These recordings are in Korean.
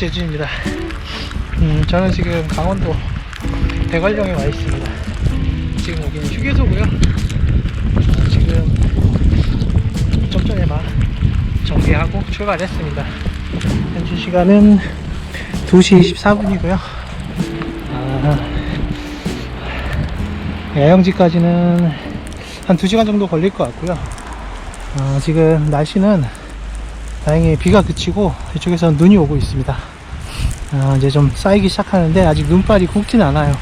제주입니다. 음, 저는 지금 강원도 대관령에 와 있습니다. 지금 여기는 휴게소고요. 어, 지금 좀 전에 막 정비하고 출발했습니다. 현재 시간은 2시 24분이고요. 아, 야영지까지는 한 2시간 정도 걸릴 것 같고요. 아, 지금 날씨는 다행히 비가 그치고 이쪽에서 눈이 오고 있습니다. 아, 이제 좀 쌓이기 시작하는데 아직 눈발이 굵진 않아요.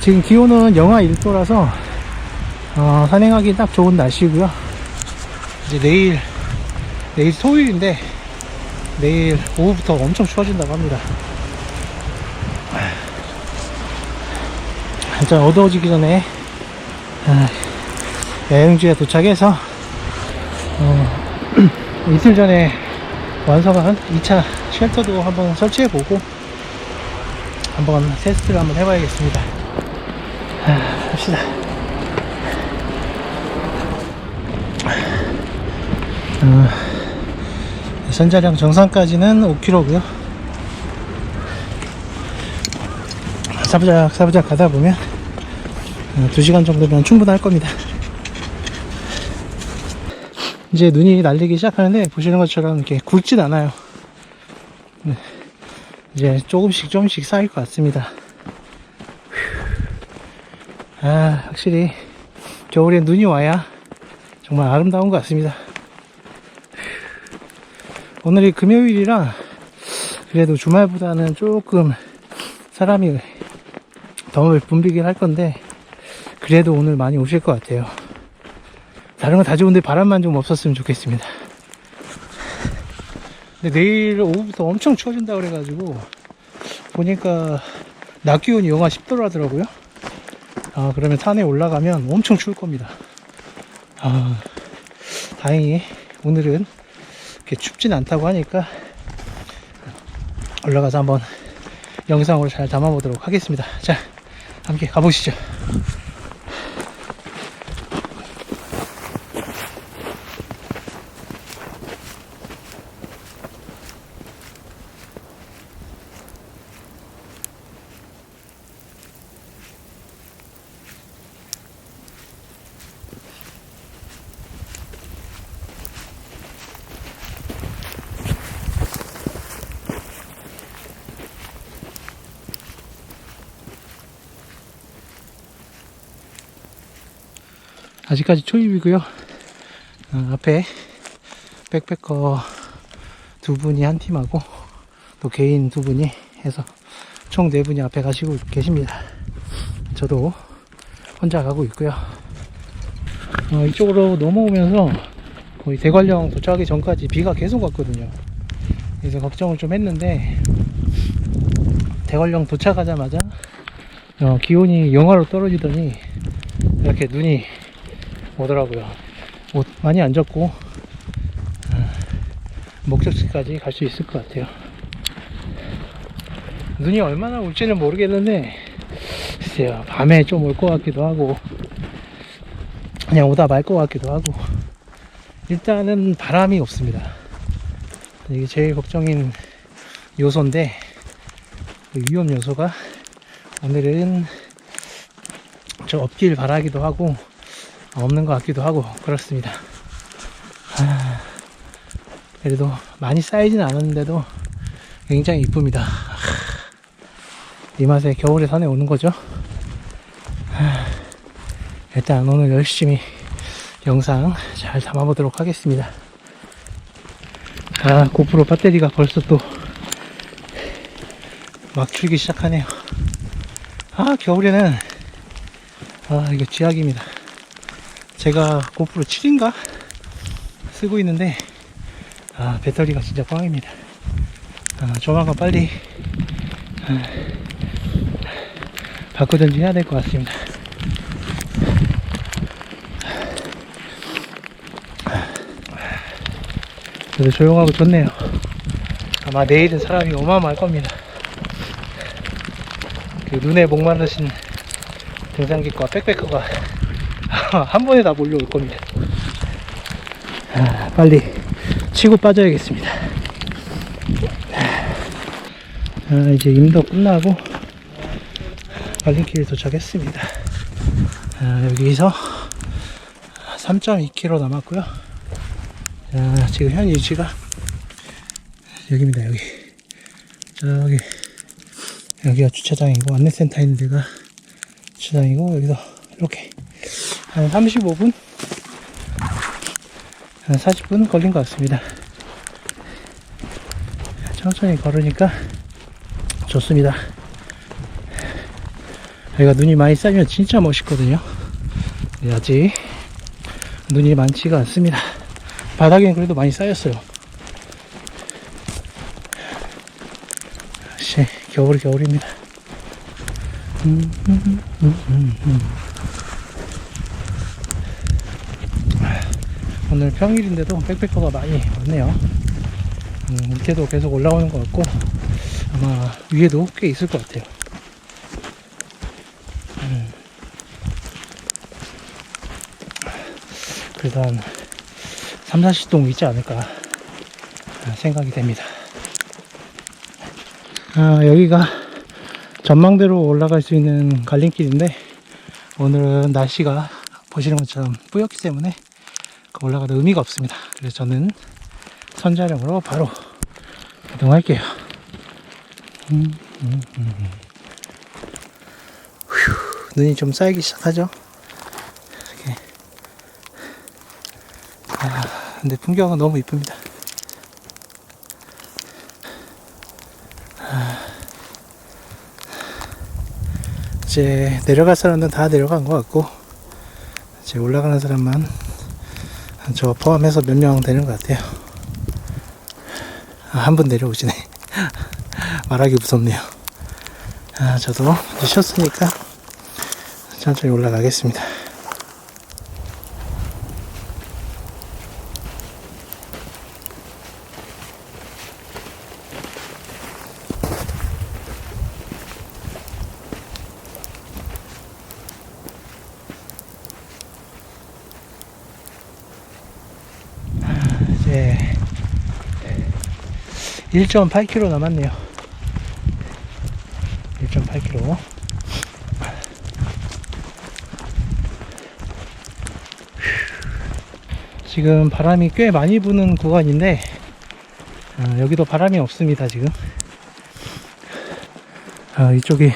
지금 기온은 영하 1도라서 어, 산행하기 딱 좋은 날씨고요. 이제 내일 내일 토요일인데 내일 오후부터 엄청 추워진다고 합니다. 일단 어두워지기 전에 아, 여행지에 도착해서 어, 이틀 전에 완성한 2차 쉘터도 한번 설치해 보고 한번 테스트를 한번 해봐야겠습니다. 아, 갑시다. 어, 선자량 정상까지는 5km고요. 사부작 사부작 가다 보면 2시간 정도면 충분할 겁니다. 이제 눈이 날리기 시작하는데 보시는 것처럼 이렇게 굵진 않아요. 네. 이제 조금씩 조금씩 쌓일 것 같습니다. 휴. 아, 확실히 겨울에 눈이 와야 정말 아름다운 것 같습니다. 휴. 오늘이 금요일이라 그래도 주말보다는 조금 사람이 덤을 붐비긴 할 건데 그래도 오늘 많이 오실 것 같아요. 다른 건 다 좋은데 바람만 좀 없었으면 좋겠습니다. 근데 내일 오후부터 엄청 추워진다 그래가지고 보니까 낮 기온이 영하 10도로 하더라고요. 아 그러면 산에 올라가면 엄청 추울 겁니다. 아 다행히 오늘은 이렇게 춥진 않다고 하니까 올라가서 한번 영상으로 잘 담아보도록 하겠습니다. 자 함께 가보시죠. 아직까지 초입이고요. 어, 앞에 백패커 두 분이 한 팀하고 또 개인 두 분이 해서 총 네 분이 앞에 가시고 계십니다. 저도 혼자 가고 있고요. 어, 이쪽으로 넘어오면서 거의 대관령 도착하기 전까지 비가 계속 왔거든요. 그래서 걱정을 좀 했는데 대관령 도착하자마자 어, 기온이 영하로 떨어지더니 이렇게 눈이 오더라고요. 옷 많이 안 젖고 어, 목적지까지 갈 수 있을 것 같아요. 눈이 얼마나 올지는 모르겠는데 글쎄요 밤에 좀 올 것 같기도 하고 그냥 오다 말 것 같기도 하고 일단은 바람이 없습니다. 이게 제일 걱정인 요소인데 그 위험 요소가 오늘은 저 없길 바라기도 하고 없는 것 같기도 하고 그렇습니다. 아, 그래도 많이 쌓이진 않았는데도 굉장히 이쁩니다. 이 맛에 겨울에 산에 오는 거죠. 아, 일단 오늘 열심히 영상 잘 담아보도록 하겠습니다. 아, 고프로 배터리가 벌써 또막 줄기 시작하네요. 아, 겨울에는 아, 이거 쥐약입니다. 제가 고프로 7인가 쓰고 있는데 아 배터리가 진짜 꽝입니다. 아, 조만간 빨리 아, 바꾸든지 해야 될 것 같습니다. 그래도 조용하고 좋네요. 아마 내일은 사람이 어마어마할 겁니다. 그 눈에 목마르신 등산객과 백패커가 한 번에 다 몰려올 겁니다. 아, 빨리 치고 빠져야겠습니다. 아, 이제 임도 끝나고 갈림길 도착했습니다. 아, 여기서 3.2km 남았고요. 자, 지금 현 위치가 여기입니다. 여기 저기 여기가 주차장이고 안내센터 있는 데가 주차장이고 여기서 이렇게 한 35분 한 40분 걸린 것 같습니다. 천천히 걸으니까 좋습니다. 여기가 눈이 많이 쌓이면 진짜 멋있거든요. 네, 아직 눈이 많지가 않습니다. 바닥엔 그래도 많이 쌓였어요. 역시 겨울이 겨울입니다. 음, 음, 음, 음, 음. 오늘 평일인데도 백패커가 많이 왔네요. 음, 밑에도 계속 올라오는 것 같고 아마 위에도 꽤 있을 것 같아요. 음. 그래도 한 3, 40동 있지 않을까 생각이 됩니다. 아, 여기가 전망대로 올라갈 수 있는 갈림길인데 오늘은 날씨가 보시는 것처럼 뿌옇기 때문에 올라가도 의미가 없습니다. 그래서 저는 선자령으로 바로 이동할게요. 음, 음, 음. 휴, 눈이 좀 쌓이기 시작하죠. 이렇게. 아, 근데 풍경은 너무 이쁩니다. 이제 내려갈 사람은 다 내려간 것 같고 이제 올라가는 사람만 저 포함해서 몇 명 되는 것 같아요. 아, 한 분 내려오시네. 말하기 무섭네요. 아, 저도 쉬었으니까 천천히 올라가겠습니다. 1.8km 남았네요. 1.8km. 지금 바람이 꽤 많이 부는 구간인데 어, 여기도 바람이 없습니다 지금 어, 이쪽이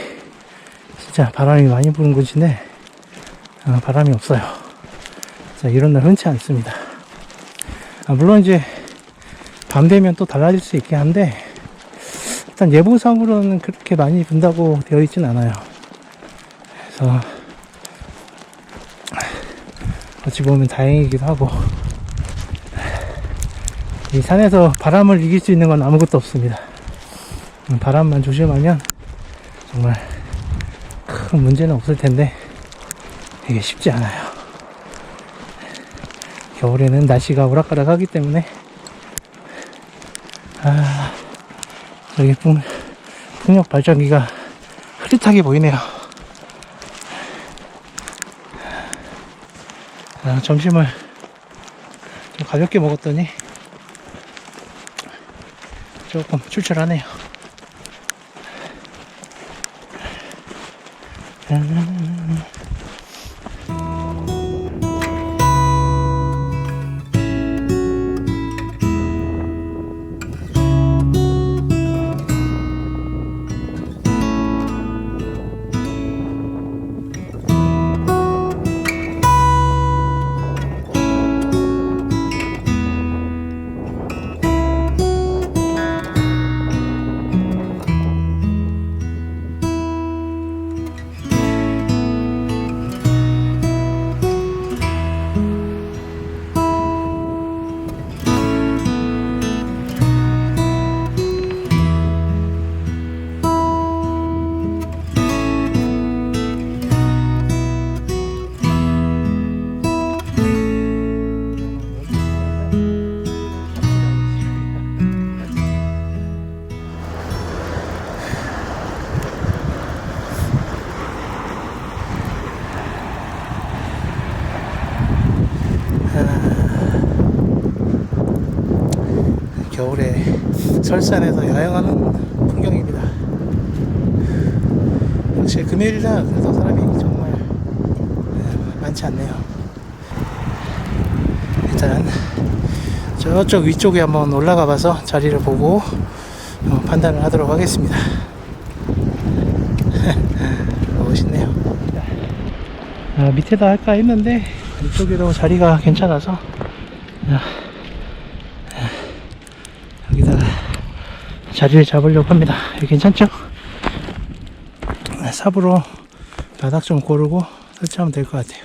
진짜 바람이 많이 부는 곳인데 어, 바람이 없어요 자, 이런 날 흔치 않습니다 아, 물론 이제 밤 되면 또 달라질 수 있긴 한데 일단 예보상으로는 그렇게 많이 분다고 되어 있진 않아요. 그래서 어찌 보면 다행이기도 하고 이 산에서 바람을 이길 수 있는 건 아무것도 없습니다. 음, 바람만 조심하면 정말 큰 문제는 없을 텐데 이게 쉽지 않아요. 겨울에는 날씨가 오락가락 하기 때문에 아 저기 풍, 풍력 발전기가 흐릿하게 보이네요. 아, 점심을 좀 가볍게 먹었더니 조금 출출하네요. 음. 설산에서 여행하는 풍경입니다. 확실히 금요일이라 그래도 사람이 정말 네, 많지 않네요. 일단 저쪽 위쪽에 한번 올라가 봐서 자리를 보고 어, 판단을 하도록 하겠습니다. 멋있네요. 아, 밑에다 할까 했는데 이쪽에도 자리가 괜찮아서 아, 아, 여기다가 자리를 잡으려고 합니다. 여기 괜찮죠? 아, 삽으로 바닥 좀 고르고 설치하면 될 것 같아요.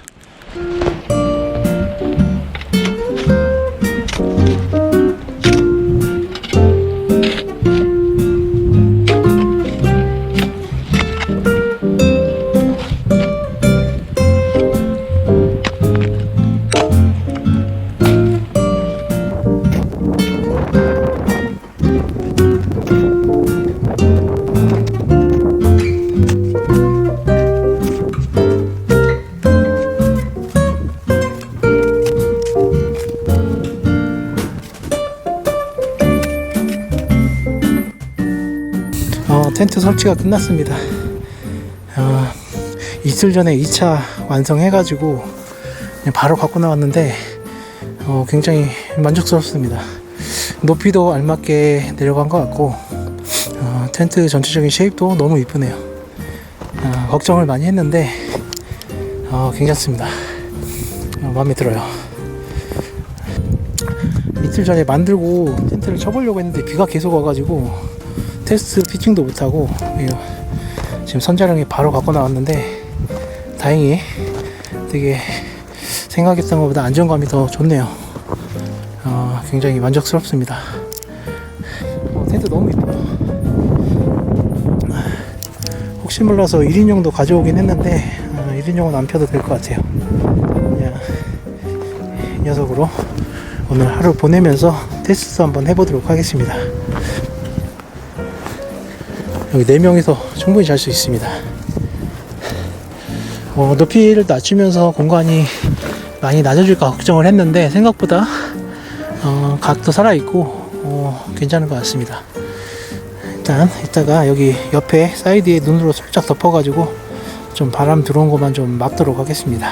어, 텐트 설치가 끝났습니다. 어, 이틀 전에 2차 완성해가지고 바로 갖고 나왔는데 어, 굉장히 만족스럽습니다. 높이도 알맞게 내려간 것 같고 어, 텐트 전체적인 쉐입도 너무 이쁘네요. 어, 걱정을 많이 했는데 어, 괜찮습니다. 어, 마음에 들어요. 이틀 전에 만들고 텐트를 쳐보려고 했는데 비가 계속 와가지고 테스트 피칭도 못하고 지금 선자령이 바로 갖고 나왔는데 다행히 되게 생각했던 것보다 안정감이 더 좋네요. 어, 굉장히 만족스럽습니다. 어, 텐트 너무 이뻐요. 혹시 몰라서 1인용도 가져오긴 했는데 어, 1인용은 안 펴도 될 것 같아요. 그냥 이 녀석으로 오늘 하루 보내면서 테스트 한번 해보도록 하겠습니다 여기 4명이서 충분히 잘 수 있습니다. 어, 높이를 낮추면서 공간이 많이 낮아질까 걱정을 했는데 생각보다 어, 각도 살아있고 어, 괜찮은 것 같습니다. 일단 이따가 여기 옆에 사이드에 눈으로 살짝 덮어가지고 좀 바람 들어온 것만 좀 막도록 하겠습니다.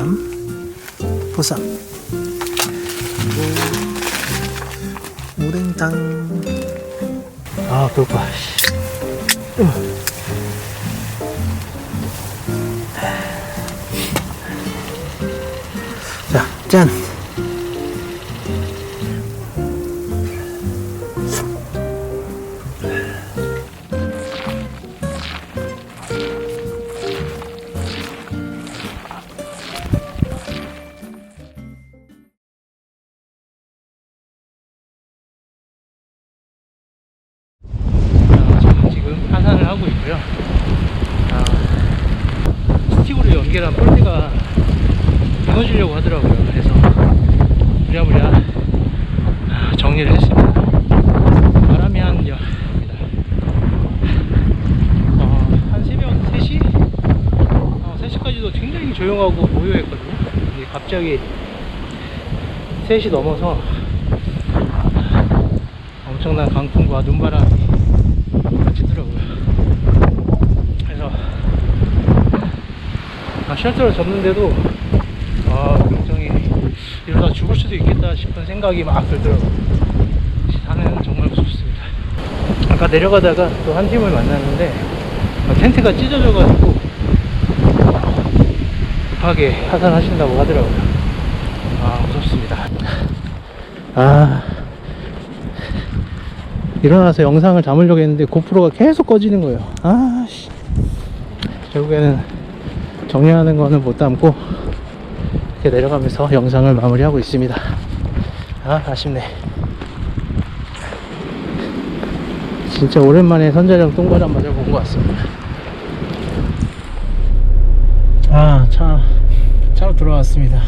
보쌈, 보쌈, 그리고 오뎅탕. 아, 배고파. 씨. 으. 자, 짠. 갑자기 3시 넘어서 엄청난 강풍과 눈바람이 펼치더라고요. 그래서 아, 쉘터를 졌는데도 아, 굉장히 이러다 죽을 수도 있겠다 싶은 생각이 막 들더라고요. 산은 정말 무섭습니다. 아까 내려가다가 또 한 팀을 만났는데 어, 텐트가 찢어져가지고 급하게 하산하신다고 하더라고요. 아, 무섭습니다. 아. 일어나서 영상을 담으려고 했는데 고프로가 계속 꺼지는 거예요. 아, 씨. 결국에는 정리하는 거는 못 담고 이렇게 내려가면서 영상을 마무리하고 있습니다. 아, 아쉽네. 진짜 오랜만에 선자령 똥바람 맞아본 것 같습니다. 아, 차, 차로 들어왔습니다.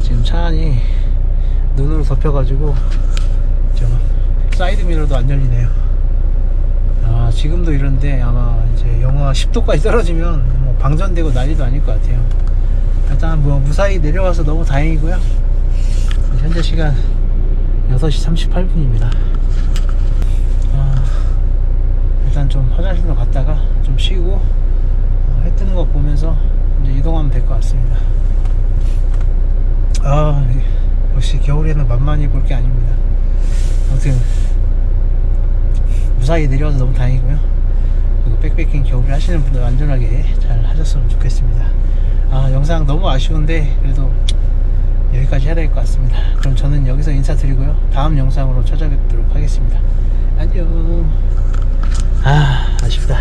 지금 차 안이 눈으로 덮여가지고, 저, 사이드 미러도 안 열리네요. 아, 지금도 이런데 아마 이제 영하 10도까지 떨어지면 뭐 방전되고 난리도 아닐 것 같아요. 일단 뭐 무사히 내려와서 너무 다행이고요. 현재 시간 6시 38분입니다. 아, 일단 좀 화장실로 갔다가 좀 쉬고 뜨는 거 보면서 이제 이동하면 될 것 같습니다. 아, 역시 겨울에는 만만히 볼 게 아닙니다. 아무튼 무사히 내려와서 너무 다행이고요. 그리고 백패킹 겨울에 하시는 분들 안전하게 잘 하셨으면 좋겠습니다. 아, 영상 너무 아쉬운데 그래도 여기까지 해야 될 것 같습니다. 그럼 저는 여기서 인사드리고요. 다음 영상으로 찾아뵙도록 하겠습니다. 안녕. 아, 아쉽다.